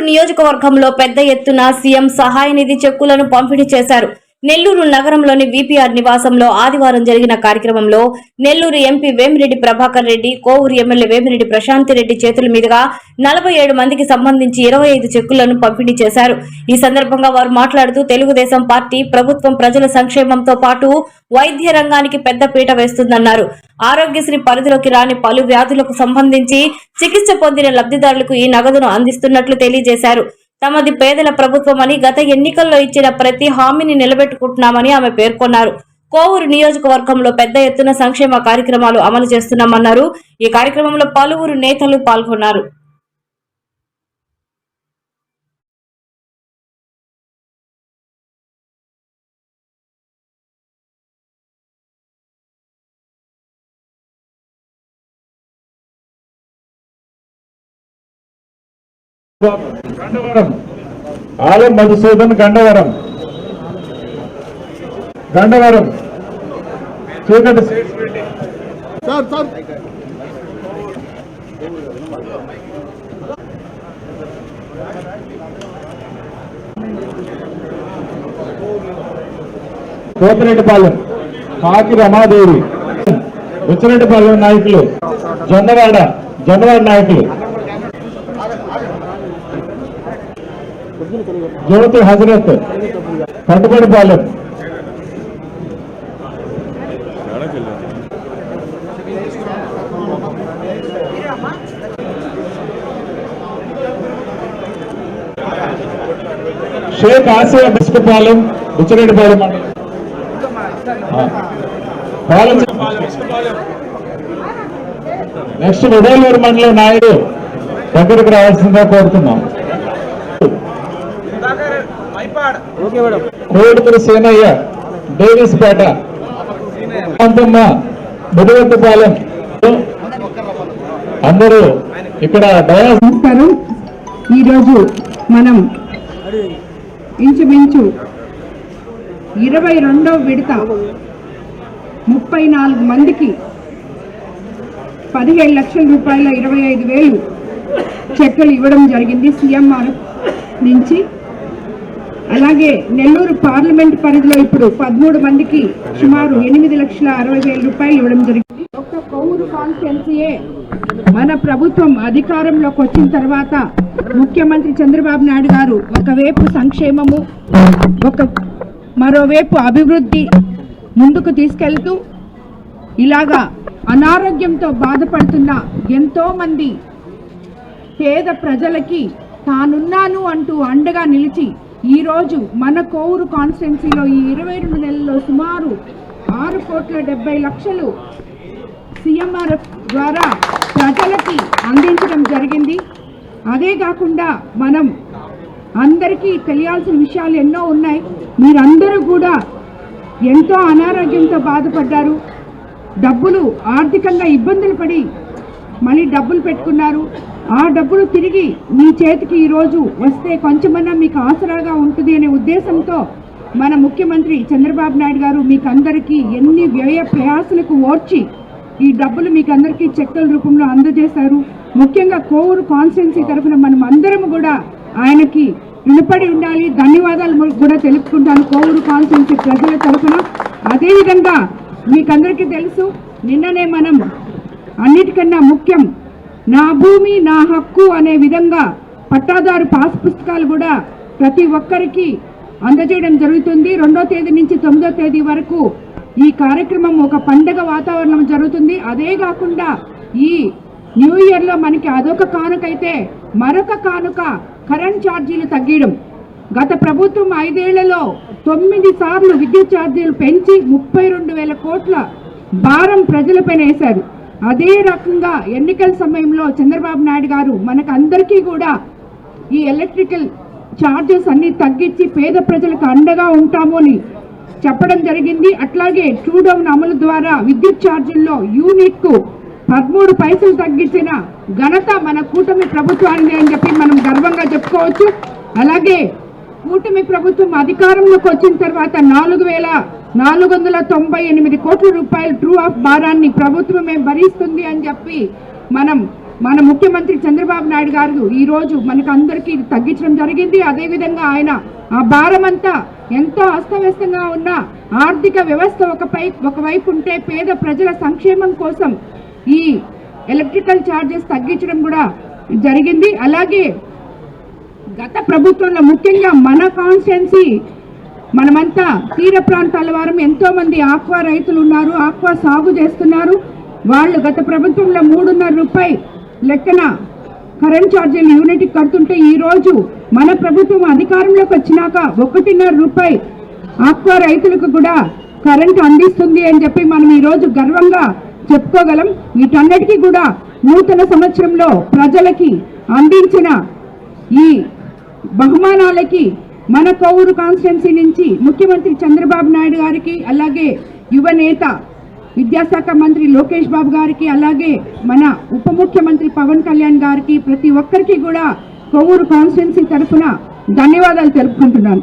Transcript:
నియోజకవర్గంలో పెద్ద ఎత్తున సీఎం సహాయ నిధి చెక్కులను పంపిణీ చేశారు. నెల్లూరు నగరంలోని విపిఆర్ నివాసంలో ఆదివారం జరిగిన కార్యక్రమంలో నెల్లూరు ఎంపీ వేమిరెడ్డి ప్రభాకర్ రెడ్డి కోవూరు ఎమ్మెల్యే వేమిరెడ్డి ప్రశాంతి రెడ్డి చేతుల మీదుగా నలభై ఏడు మందికి సంబంధించి ఇరవై ఐదు చెక్కులను పంపిణీ చేశారు. ఈ సందర్భంగా వారు మాట్లాడుతూ తెలుగుదేశం పార్టీ ప్రభుత్వం ప్రజల సంక్షేమంతో పాటు వైద్య రంగానికి పెద్ద పీట వేస్తుందన్నారు. ఆరోగ్యశ్రీ పరిధిలోకి రాని పలు వ్యాధులకు సంబంధించి చికిత్స పొందిన లబ్ధిదారులకు ఈ నగదును అందిస్తున్నట్లు తెలియజేశారు. తమది పేదల ప్రభుత్వమని గత ఎన్నికల్లో ఇచ్చిన ప్రతి హామీని నిలబెట్టుకుంటున్నామని ఆమె పేర్కొన్నారు. కోవూరు నియోజకవర్గంలో పెద్ద ఎత్తున సంక్షేమ కార్యక్రమాలు అమలు చేస్తున్నామన్నారు. ఈ కార్యక్రమంలో పలువురు నేతలు పాల్గొన్నారు. గండవరం. ఆలం మధుసూదన్ గండవరం. గండవరం. చీకటి సార్ సార్. కోపిరెడ్డిపాలెం. కాకి రమాదేవి. ఉచ్చిరెడ్డిపాలెం నాయకులు. జొన్నవాడ. జొన్నవాడ నాయకులు. జ్యోతి హజరత్ కట్టుబడిపాలెం షేక్ ఆసియా బిస్కపాలెం బుచ్చిరెడ్డిపాలెం పాలెం. నెక్స్ట్ ఉదయలూరు మండలం నాయుడు దగ్గరికి రావాల్సిందిగా కోరుతున్నాం. కోడుకుల సేనయ్య డేవిస్ పేట. అంతమ్మ ముదివెట్టుపాలెం అందరూ ఇక్కడ నమస్కారం. ఈరోజు మనం ఇంచుమించు ఇరవై రెండవ విడత ముప్పై నాలుగు మందికి పదిహేడు లక్షల రూపాయల ఇరవై ఐదు వేలు చెక్కులు ఇవ్వడం జరిగింది సీఎంఆర్ నుంచి. అలాగే నెల్లూరు పార్లమెంట్ పరిధిలో ఇప్పుడు పదమూడు మందికి సుమారు ఎనిమిది లక్షల అరవై వేల రూపాయలు ఇవ్వడం జరిగింది. ఒక్క కొవ్వూరు కాన్స్టిట్యున్సీయే మన ప్రభుత్వం అధికారంలోకి వచ్చిన తర్వాత ముఖ్యమంత్రి చంద్రబాబు నాయుడు గారు ఒకవైపు సంక్షేమము ఒక మరోవైపు అభివృద్ధి ముందుకు తీసుకెళ్తూ ఇలాగా అనారోగ్యంతో బాధపడుతున్న ఎంతో మంది పేద ప్రజలకి తానున్నాను అంటూ అండగా నిలిచి ఈరోజు మన కోవూరు కాన్స్టిట్యున్సీలో ఈ ఇరవై రెండు నెలల్లో సుమారు ఆరు కోట్ల డెబ్బై లక్షలు సిఎంఆర్ఎఫ్ ద్వారా ప్రజలకి అందించడం జరిగింది. అదే కాకుండా మనం అందరికీ తెలియాల్సిన విషయాలు ఎన్నో ఉన్నాయి. మీరందరూ కూడా ఎంతో అనారోగ్యంతో బాధపడ్డారు. డబ్బులు ఆర్థికంగా ఇబ్బందులు పడి మళ్ళీ డబ్బులు పెట్టుకున్నారు. ఆ డబ్బులు తిరిగి మీ చేతికి ఈరోజు వస్తే కొంచెమన్నా మీకు ఆసరాగా ఉంటుంది అనే ఉద్దేశంతో మన ముఖ్యమంత్రి చంద్రబాబు నాయుడు గారు మీకు అందరికీ ఎన్ని వ్యయ ప్రయాసలకు ఓర్చి ఈ డబ్బులు మీకు అందరికీ చెక్కుల రూపంలో అందజేశారు. ముఖ్యంగా కోవూరు కాన్స్టిట్యున్సీ తరఫున మనం అందరం కూడా ఆయనకి రుణపడి ఉండాలి. ధన్యవాదాలు కూడా తెలుపుకుంటాను కోవూరు కాన్స్టిట్యున్సీ ప్రజల తరఫున. అదేవిధంగా మీకందరికీ తెలుసు నిన్ననే మనం అన్నిటికన్నా ముఖ్యం నా భూమి నా హక్కు అనే విధంగా పట్టాదారు పాస్ పుస్తకాలు కూడా ప్రతి ఒక్కరికి అందజేయడం జరుగుతుంది. రెండో తేదీ నుంచి తొమ్మిదో తేదీ వరకు ఈ కార్యక్రమం ఒక పండగ వాతావరణం జరుగుతుంది. అదే కాకుండా ఈ న్యూ ఇయర్లో మనకి అదొక కానుకైతే మరొక కానుక కరెంట్ ఛార్జీలు తగ్గడం. గత ప్రభుత్వం ఐదేళ్ళలో తొమ్మిది సార్లు విద్యుత్ ఛార్జీలు పెంచి ముప్పై రెండు వేల కోట్ల భారం ప్రజలపైన వేశారు. అదే రకంగా ఎన్నికల సమయంలో చంద్రబాబు నాయుడు గారు మనకు అందరికీ కూడా ఈ ఎలక్ట్రికల్ ఛార్జెస్ అన్ని తగ్గించి పేద ప్రజలకు అండగా ఉంటాము అని చెప్పడం జరిగింది. అట్లాగే టూ డౌన్ అమలు ద్వారా విద్యుత్ ఛార్జీల్లో యూనిట్కు పదమూడు పైసలు తగ్గించిన ఘనత మన కూటమి ప్రభుత్వానికి అని చెప్పి మనం గర్వంగా చెప్పుకోవచ్చు. అలాగే కూటమి ప్రభుత్వం అధికారంలోకి వచ్చిన తర్వాత నాలుగు వేల నాలుగు వందల తొంభై ఎనిమిది కోట్ల రూపాయల ట్రూ ఆఫ్ భారాన్ని ప్రభుత్వమే భరిస్తుంది అని చెప్పి మనం మన ముఖ్యమంత్రి చంద్రబాబు నాయుడు గారు ఈరోజు మనకు అందరికీ తగ్గించడం జరిగింది. అదేవిధంగా ఆయన ఆ భారం అంతా ఎంతో అస్తవ్యస్తంగా ఉన్న ఆర్థిక వ్యవస్థ ఒకపై ఒకవైపు ఉంటే పేద ప్రజల సంక్షేమం కోసం ఈ ఎలక్ట్రికల్ ఛార్జెస్ తగ్గించడం కూడా జరిగింది. అలాగే గత ప్రభుత్వంలో ముఖ్యంగా మన కాన్స్టిట్యున్సీ మనమంతా తీర ప్రాంతాల వారం ఎంతో మంది ఆక్వా రైతులు ఉన్నారు ఆక్వా సాగు చేస్తున్నారు. వాళ్ళు గత ప్రభుత్వంలో మూడున్నర రూపాయి లెక్కన కరెంట్ ఛార్జీలు యూనిట్కి కడుతుంటే ఈ రోజు మన ప్రభుత్వం అధికారంలోకి వచ్చినాక ఒకటిన్నర రూపాయి ఆక్వా రైతులకు కూడా కరెంట్ అందిస్తుంది అని చెప్పి మనం ఈరోజు గర్వంగా చెప్పుకోగలం. వీటన్నిటికీ కూడా నూతన సంవత్సరంలో ప్రజలకి అందించిన ఈ బహుమానాలకి మన కోవూరు కాన్స్టిట్యున్సీ నుంచి ముఖ్యమంత్రి చంద్రబాబు నాయుడు గారికి అలాగే యువ నేత విద్యాశాఖ మంత్రి లోకేష్ బాబు గారికి అలాగే మన ఉప ముఖ్యమంత్రి పవన్ కళ్యాణ్ గారికి ప్రతి ఒక్కరికి కూడా కొవ్వూరు కాన్స్టిట్యున్సీ తరఫున ధన్యవాదాలు తెలుపుకుంటున్నాను.